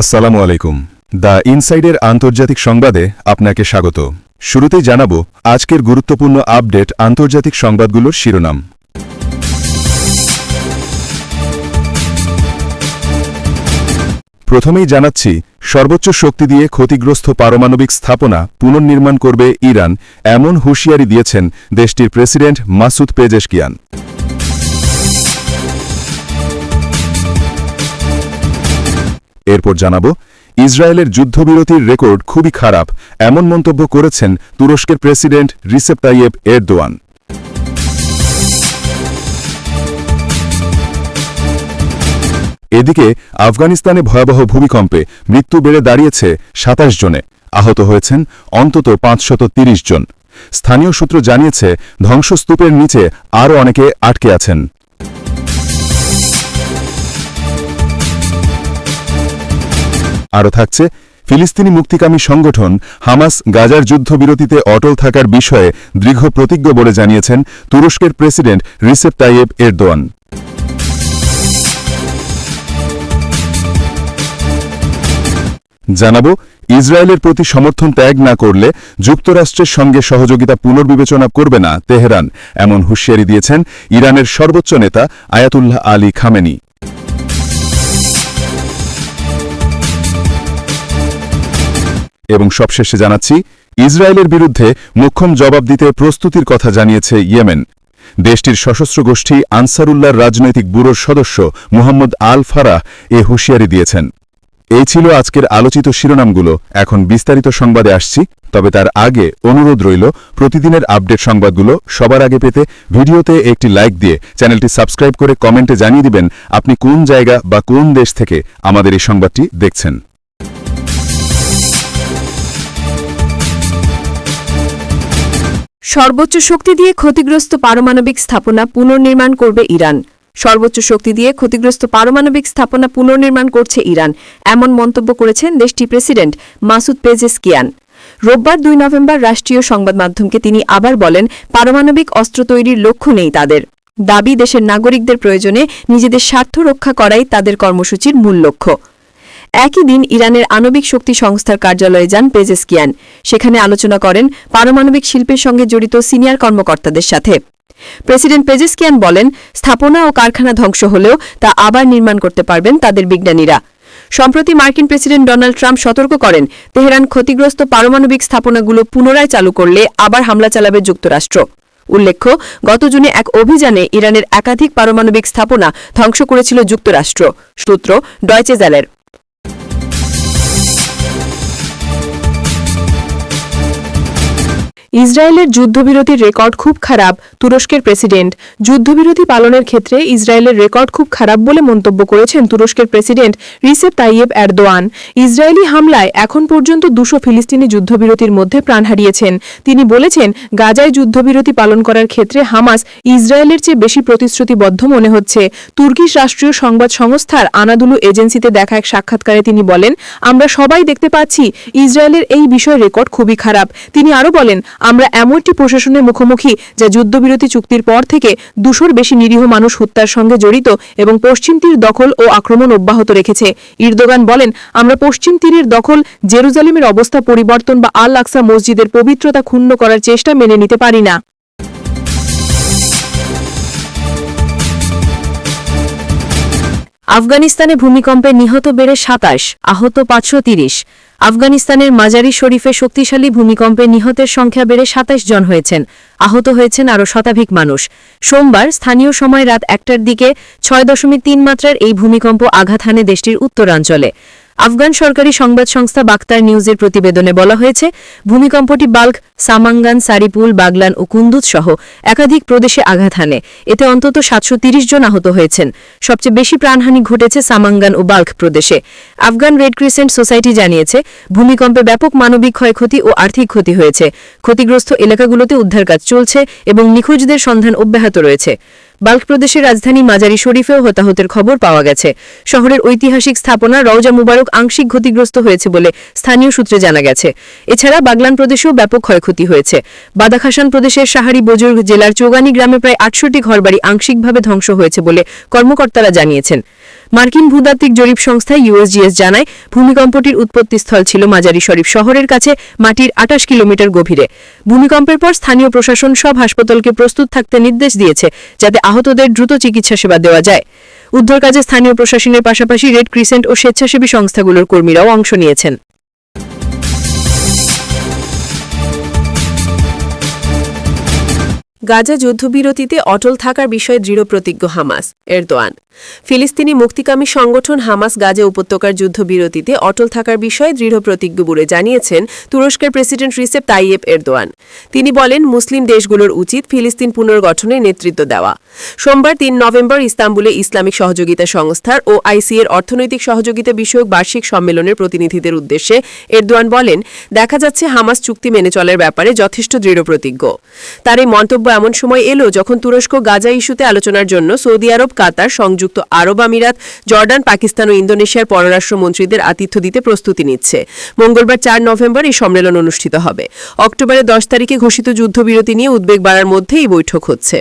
আসসালামু আলাইকুম। দ্য ইনসাইডের আন্তর্জাতিক সংবাদে আপনাকে স্বাগত। শুরুতেই জানাব আজকের গুরুত্বপূর্ণ আপডেট আন্তর্জাতিক সংবাদগুলোর শিরোনাম। প্রথমেই জানাচ্ছি, সর্বোচ্চ শক্তি দিয়ে ক্ষতিগ্রস্ত পারমাণবিক স্থাপনা পুনর্নির্মাণ করবে ইরান, এমন হুঁশিয়ারি দিয়েছেন দেশটির প্রেসিডেন্ট মাসুদ পেজেশকিয়ান। এরপর জানাব, ইসরায়েলের যুদ্ধবিরতির রেকর্ড খুবই খারাপ, এমন মন্তব্য করেছেন তুরস্কের প্রেসিডেন্ট রিসেপ তাইয়েব এরদোয়ান। এদিকে, আফগানিস্তানে ভয়াবহ ভূমিকম্পে মৃত্যু বেড়ে দাঁড়িয়েছে সাতাশ জনে, আহত হয়েছেন অন্তত পাঁচশত জন। স্থানীয় সূত্র জানিয়েছে, ধ্বংসস্তূপের নিচে আরও অনেকে আটকে আছেন। আরও থাকছে, ফিলিস্তিনি মুক্তিকামী সংগঠন হামাস গাজার যুদ্ধবিরতিতে অটল থাকার বিষয়ে দৃঢ় প্রতিজ্ঞ বলে জানিয়েছেন তুরস্কের প্রেসিডেন্ট রিসেপ তাইয়েব এরদোয়ান। জানাব, ইসরায়েলের প্রতি সমর্থন ত্যাগ না করলে যুক্তরাষ্ট্রের সঙ্গে সহযোগিতা পুনর্বিবেচনা করবে না তেহরান, এমন হুঁশিয়ারি দিয়েছেন ইরানের সর্বোচ্চ নেতা আয়াতুল্লাহ আলী খামেনি। এবং সবশেষে জানাচ্ছি, ইসরায়েলের বিরুদ্ধে মুখ্যম জবাব দিতে প্রস্তুতির কথা জানিয়েছে ইয়েমেন। দেশটির সশস্ত্র গোষ্ঠী আনসারুল্লাহর রাজনৈতিক ব্যুরোর সদস্য মুহাম্মদ আল ফারাহ এ হুঁশিয়ারি দিয়েছেন। এই ছিল আজকের আলোচিত শিরোনামগুলো। এখন বিস্তারিত সংবাদে আসছি, তবে তার আগে অনুরোধ রইল, প্রতিদিনের আপডেট সংবাদগুলো সবার আগে পেতে ভিডিওতে একটি লাইক দিয়ে চ্যানেলটি সাবস্ক্রাইব করে কমেন্টে জানিয়ে দিবেন, আপনি কোন জায়গা বা কোন দেশ থেকে আমাদের এই সংবাদটি দেখছেন। সর্বোচ্চ শক্তি দিয়ে ক্ষতিগ্রস্ত পারমাণবিক স্থাপনা পুনর্নির্মাণ করবে ইরান। সর্বোচ্চ শক্তি দিয়ে ক্ষতিগ্রস্ত পারমাণবিক স্থাপনা পুনর্নির্মাণ করছে ইরান, এমন মন্তব্য করেছেন দেশটির প্রেসিডেন্ট মাসুদ পেজেসকিয়ান। রোববার দুই নভেম্বর রাষ্ট্রীয় সংবাদ মাধ্যমকে তিনি আবার বলেন, পারমাণবিক অস্ত্র তৈরির লক্ষ্য নেই তাদের। দাবি, দেশের নাগরিকদের প্রয়োজনে নিজেদের স্বার্থ রক্ষা করাই তাদের কর্মসূচির মূল লক্ষ্য। একই দিন ইরানের আণবিক শক্তি সংস্থার কার্যালয়ে যান পেজেসকিয়ান। সেখানে আলোচনা করেন পারমাণবিক শিল্পের সঙ্গে জড়িত সিনিয়র কর্মকর্তাদের সাথে। প্রেসিডেন্ট পেজেসকিয়ান বলেন, স্থাপনা ও কারখানা ধ্বংস হলেও তা আবার নির্মাণ করতে পারবেন তাদের বিজ্ঞানীরা। সম্প্রতি মার্কিন প্রেসিডেন্ট ডোনাল্ড ট্রাম্প সতর্ক করেন, তেহরান ক্ষতিগ্রস্ত পারমাণবিক স্থাপনাগুলো পুনরায় চালু করলে আবার হামলা চালাবে যুক্তরাষ্ট্র। উল্লেখ্য, গত জুনে এক অভিযানে ইরানের একাধিক পারমাণবিক স্থাপনা ধ্বংস করেছিল যুক্তরাষ্ট্র। সূত্র ডয়চে ইসরায়েলের যুদ্ধবিরতির রেকর্ড খুব খারাপ, তুরস্কের প্রেসিডেন্ট। যুদ্ধবিরতি পালনের ক্ষেত্রে ইসরায়েলের রেকর্ড খুব খারাপ বলে মন্তব্য করেছেন তুরস্কের president Recep Tayyip Erdogan. Israeli হামলায় এখন পর্যন্ত দুশো ফিলিস্তিনি যুদ্ধবিরতির মধ্যে প্রাণ হারিয়েছেন। তিনি বলেছেন, গাজায় যুদ্ধবিরতি পালন করার ক্ষেত্রে হামাস ইসরায়েলের চেয়ে বেশি প্রতিশ্রুতিবদ্ধ মনে হচ্ছে। তুর্কিশ রাষ্ট্রীয় সংবাদ সংস্থার আনাদুলু এজেন্সিতে দেখা এক সাক্ষাৎকারে তিনি বলেন, আমরা সবাই দেখতে পাচ্ছি ইসরায়েলের এই বিষয় রেকর্ড খুবই খারাপ। তিনি আরও বলেন আমরা এমন একটি প্রশাসনের মুখোমুখি যা যুদ্ধবিরতি চুক্তির পর থেকে দুশোর বেশি নিরীহ মানুষ হত্যার সঙ্গে জড়িত এবং পশ্চিম তীর দখল ও আক্রমণ অব্যাহত রেখেছে। ইরদোগান বলেন, আমরা পশ্চিম তীরের দখল, জেরুজালেমের অবস্থা পরিবর্তন বা আল আকসা মসজিদের পবিত্রতা ক্ষুণ্ণ করার চেষ্টা মেনে নিতে পারি না। আফগানিস্তানে ভূমিকম্পে নিহত বেড়ে সাতাশ, আহত পাঁচশো তিরিশ। আফগানিস্তানের মাজারি শরীফে শক্তিশালী ভূমিকম্পে নিহতের সংখ্যা বেড়ে সাতাশ জন হয়েছেন। আহত হয়েছেন আরও শতাধিক মানুষ। সোমবার স্থানীয় সময় রাত একটার দিকে ছয় দশমিক তিন মাত্রার এই ভূমিকম্প আঘাত হানে দেশটির উত্তরাঞ্চলে। আফগান সরকারি সংবাদ সংস্থা বাক্তার নিউজের প্রতিবেদনে বলা হয়েছে, ভূমিকম্পটি বাল্ক, সামাঙ্গান, সারিপুল, বাগলান ও কুন্দুজ সহ একাধিক প্রদেশে আঘাত হানে। এতে অন্তত সাতশো জন আহত হয়েছেন। সবচেয়ে বেশি প্রাণহানি ঘটেছে সামাঙ্গান ও বাল্ক প্রদেশে। আফগান রেড ক্রিসেন্ট সোসাইটি জানিয়েছে, ভূমিকম্পে ব্যাপক মানবিক ক্ষয়ক্ষতি ও আর্থিক ক্ষতি হয়েছে। ক্ষতিগ্রস্ত এলাকাগুলোতে উদ্ধার কাজ চলছে এবং নিখোঁজদের সন্ধান অব্যাহত রয়েছে। বাল্ক প্রদেশের রাজধানী মাজারি শরীফেও হতাহতের খবর পাওয়া গেছে। শহরের ঐতিহাসিক স্থাপনা রওজা মুবারক আংশিক ক্ষতিগ্রস্ত হয়েছে বলে স্থানীয় সূত্রে জানা গেছে। এছাড়া বাগলান প্রদেশেও ব্যাপক ক্ষয়ক্ষতি হয়েছে। বাদাখাসান প্রদেশের সাহারি বজুর্গ জেলার চৌগানি গ্রামে প্রায় আটশোটি ঘরবাড়ি আংশিকভাবে ধ্বংস হয়েছে বলে কর্মকর্তারা জানিয়েছেন। মার্কিন ভূতাত্ত্বিক জরিপ সংস্থা ইউএসজিএস জানায়, ভূমিকম্পটির উৎপত্তিস্থল ছিল মাজারি শরীফ শহরের কাছে, মাটির আটাশ কিলোমিটার গভীরে। ভূমিকম্পের পর স্থানীয় প্রশাসন সব হাসপাতালকে প্রস্তুত থাকতে নির্দেশ দিয়েছে, যাতে আহতদের দ্রুত চিকিৎসা সেবা দেওয়া যায়। উদ্ধার কাজে স্থানীয় প্রশাসনের পাশাপাশি রেড ক্রিসেন্ট ও স্বেচ্ছাসেবী সংস্থাগুলোর কর্মীরাও অংশ নিয়েছেন। গাজা যুদ্ধবিরতিতে অটল থাকার বিষয়ে দৃঢ় প্রতিজ্ঞ হামাস, এরদোয়ান। ফিলিস্তিনি মুক্তিকামী সংগঠন হামাস গাজা উপত্যকার যুদ্ধবিরতিতে অটল থাকার বিষয়ে দৃঢ় প্রতিজ্ঞ বলে জানিয়েছেন তুরস্কের প্রেসিডেন্ট রিসেপ তাইয়েব এরদোয়ান। তিনি বলেন, মুসলিম দেশগুলোর উচিত ফিলিস্তিন পুনর্গঠনে নেতৃত্ব দেওয়া। সোমবার তিন নভেম্বর ইস্তাম্বুলে ইসলামিক সহযোগিতা সংস্থার ও আইসি এর অর্থনৈতিক সহযোগিতা বিষয়ক বার্ষিক সম্মেলনের প্রতিনিধিদের উদ্দেশ্যে এরদোয়ান বলেন, দেখা যাচ্ছে হামাস চুক্তি মেনে চলার ব্যাপারে যথেষ্ট দৃঢ় প্রতিজ্ঞ। তার এই মন্তব্য এমন সময় এলো যখন তুরস্ক গাজা ইস্যুতে আলোচনার জন্য সৌদি আরব, কাতার, সংযুক্ত আরব আমিরাত, জর্ডান, পাকিস্তান ও ইন্দোনেশিয়ার পররাষ্ট্রমন্ত্রীদের আতিথ্য দিতে প্রস্তুতি নিচ্ছে। মঙ্গলবার চার নভেম্বর এই সম্মেলন অনুষ্ঠিত হবে। অক্টোবরের দশ তারিখে ঘোষিত যুদ্ধবিরতি নিয়ে উদ্বেগ বাড়ার মধ্যে এই বৈঠক হচ্ছে।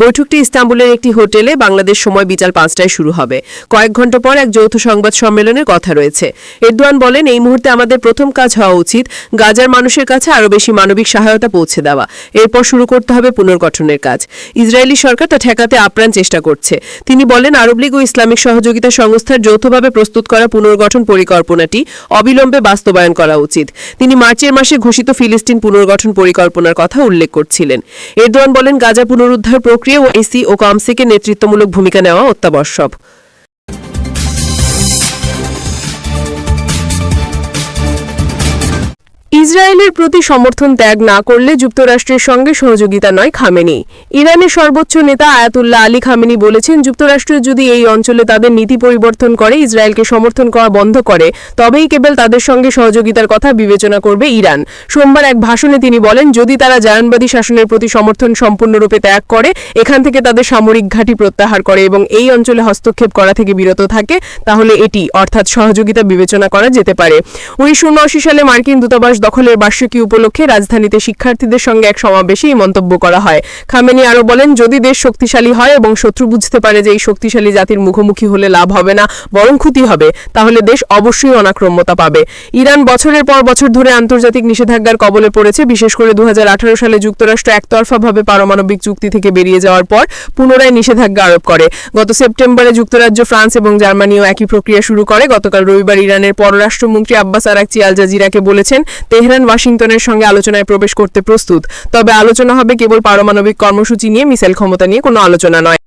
বৈঠকটি ইস্তাম্বুলের একটি হোটেলে বাংলাদেশ সময় বিকাল পাঁচটায় শুরু হবে। কয়েক ঘণ্টা পর এক যৌথ সংবাদ সম্মেলনের কথা রয়েছে। এরদোয়ান বলেন, এই মুহূর্তে আমাদের প্রথম কাজ হওয়া উচিত গাজার মানুষের কাছে আরও বেশি মানবিক সহায়তা পৌঁছে দেওয়া। এরপর শুরু করতে হবে পুনর্গঠনের কাজ। ইসরায়েলি সরকার তা ঠেকাতে আপ্রাণ চেষ্টা করছে। তিনি বলেন, আরব লীগ ও ইসলামিক সহযোগিতা সংস্থার যৌথভাবে প্রস্তুত করা পুনর্গঠন পরিকল্পনাটি অবিলম্বে বাস্তবায়ন করা উচিত। তিনি মার্চের মাসে ঘোষিত ফিলিস্তিন পুনর্গঠন পরিকল্পনার কথা উল্লেখ করছিলেন। এরদোয়ান বলেন, গাজা পুনরুদ্ধার প্রক্রিয়া ও এসি ও কমসেকে নেতৃত্বমূলক ভূমিকা নেওয়া অত্যাবশ্যক। ইসরায়েলের প্রতি সমর্থন ত্যাগ না করলে যুক্তরাষ্ট্রের সঙ্গে সহযোগিতা নয় খামেনি। ইরানের সর্বোচ্চ নেতা আয়াতুল্লাহ আলী খামেনি বলেছেন, যুক্তরাষ্ট্র যদি এই অঞ্চলে তাদের নীতি পরিবর্তন করে, ইসরায়েলকে সমর্থন করা বন্ধ করে, তবেই কেবল তাদের সঙ্গে সহযোগিতার কথা বিবেচনা করবে ইরান। সোমবার এক ভাষণে তিনি বলেন, যদি তারা জায়ানবাদী শাসনের প্রতি সমর্থন সম্পূর্ণরূপে ত্যাগ করে, এখান থেকে তাদের সামরিক ঘাঁটি প্রত্যাহার করে এবং এই অঞ্চলে হস্তক্ষেপ করা থেকে বিরত থাকে, তাহলে এটি, অর্থাৎ সহযোগিতা বিবেচনা করা যেতে পারে। উনিশশো উনআশি সালে মার্কিন দূতাবাস দখলের বার্ষিকী উপলক্ষে রাজধানীতে শিক্ষার্থীদের সঙ্গে এক সমাবেশে এই মন্তব্য করা হয়। খামেনি আরও বলেন, যদি দেশ শক্তিশালী হয় এবং শত্রু বুঝতে পারে যে এই শক্তিশালী জাতির মুখোমুখি হলে লাভ হবে না, বরং ক্ষতি হবে, তাহলে দেশ অবশ্যই অনাক্রম্যতা পাবে। ইরান বছরের পর বছর ধরে আন্তর্জাতিক নিষেধাজ্ঞার কবলে পড়েছে, বিশেষ করে দুহাজার আঠারো সালে যুক্তরাষ্ট্র একতরফাভাবে পারমাণবিক চুক্তি থেকে বেরিয়ে যাওয়ার পর পুনরায় নিষেধাজ্ঞা আরোপ করে। গত সেপ্টেম্বরে যুক্তরাজ্য, ফ্রান্স এবং জার্মানিও একই প্রক্রিয়া শুরু করে। গতকাল রবিবার ইরানের পররাষ্ট্রমন্ত্রী আব্বাস আরাকচি আল জাজিরাকে বলেছেন তেহরান, ওয়াশিংটনের সঙ্গে আলোচনায় প্রবেশ করতে প্রস্তুত। তবে আলোচনা হবে কেবল পারমাণবিক কর্মসূচি নিয়ে, মিসাইল ক্ষমতা নিয়ে কোনো আলোচনা নয়।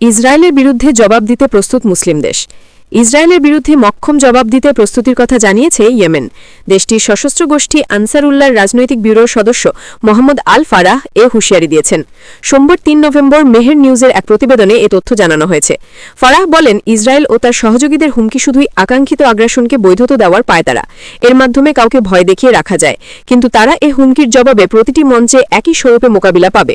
ইসরায়েলের বিরুদ্ধে জবাব দিতে প্রস্তুত মুসলিম দেশ। ইসরায়েলের বিরুদ্ধে মক্ষম জবাব দিতে প্রস্তুতির কথা জানিয়েছে ইয়েমেন। দেশটির সশস্ত্র গোষ্ঠী আনসারুল্লাহর রাজনৈতিক ব্যুরোর সদস্য মোহাম্মদ আল ফারাহ এ হুঁশিয়ারি দিয়েছেন। সোমবার তিন নভেম্বর মেহের নিউজের এক প্রতিবেদনে এ তথ্য জানানো হয়েছে। ফারাহ বলেন, ইসরায়েল ও তার সহযোগীদের হুমকি শুধুই আকাঙ্ক্ষিত আগ্রাসনকে বৈধতা দেওয়ার পায়তারা এর মাধ্যমে কাউকে ভয় দেখিয়ে রাখা যায়। কিন্তু তারা এ হুমকির জবাবে প্রতিটি মঞ্চে একই স্বরূপে মোকাবিলা পাবে।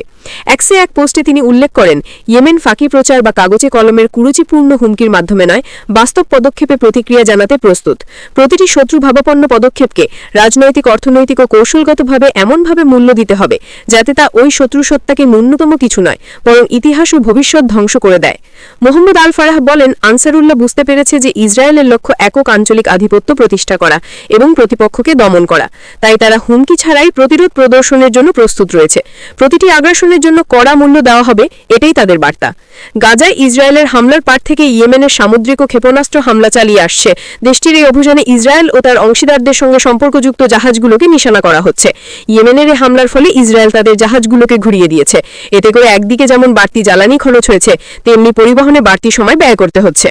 একসে এক পোস্টে তিনি উল্লেখ করেন, ইয়েমেন ফাঁকি প্রচার বা কাগজে কলমের কুরুচিপূর্ণ হুমকির মাধ্যমে নয় বাস্তব পদক্ষেপে প্রতিক্রিয়া জানাতে প্রস্তুত। প্রতিটি শত্রু ভাবাপন্ন পদক্ষেপকে রাজনৈতিক, অর্থনৈতিক ও কৌশলগতভাবে এমনভাবে মূল্য দিতে হবে, যাতে তা ওই শত্রু সত্তাকে ন্যূনতম কিছু নয়, বরং ইতিহাস ও ভবিষ্যৎ ধ্বংস করে দেয়। মোহাম্মদ আল ফারাহ বলেন, আনসারুল্লাহ বুঝতে পেরেছে যে ইসরায়েলের লক্ষ্য একক আঞ্চলিক আধিপত্য প্রতিষ্ঠা করা এবং প্রতিপক্ষকে দমন করা। তাই তারা হুমকি ছাড়াই প্রতিরোধ প্রদর্শনের জন্য প্রস্তুত রয়েছে। প্রতিটি আগ্রাসনের জন্য কড়া মূল্য দেওয়া হবে, এটাই তাদের বার্তা। গাজায় ইসরায়েলের হামলার পার থেকে ইয়েমেনের সামুদ্রিক ও ক্ষেপণাস্ত্র হামলা চালিয়ে আসছে। দেশটির এই অভিযানে ইসরায়েল ও তার অংশীদারদের সঙ্গে সম্পর্কযুক্ত জাহাজগুলোকে নিশানা করা হচ্ছে। ইয়েমেনের এই হামলার ফলে ইসরায়েল তাদের জাহাজগুলোকে ঘুরিয়ে দিয়েছে। এতে করে একদিকে যেমন বাড়তি জ্বালানি খরচ হয়েছে, তেমনি পরিবহনে বাড়তি সময় ব্যয় করতে হচ্ছে।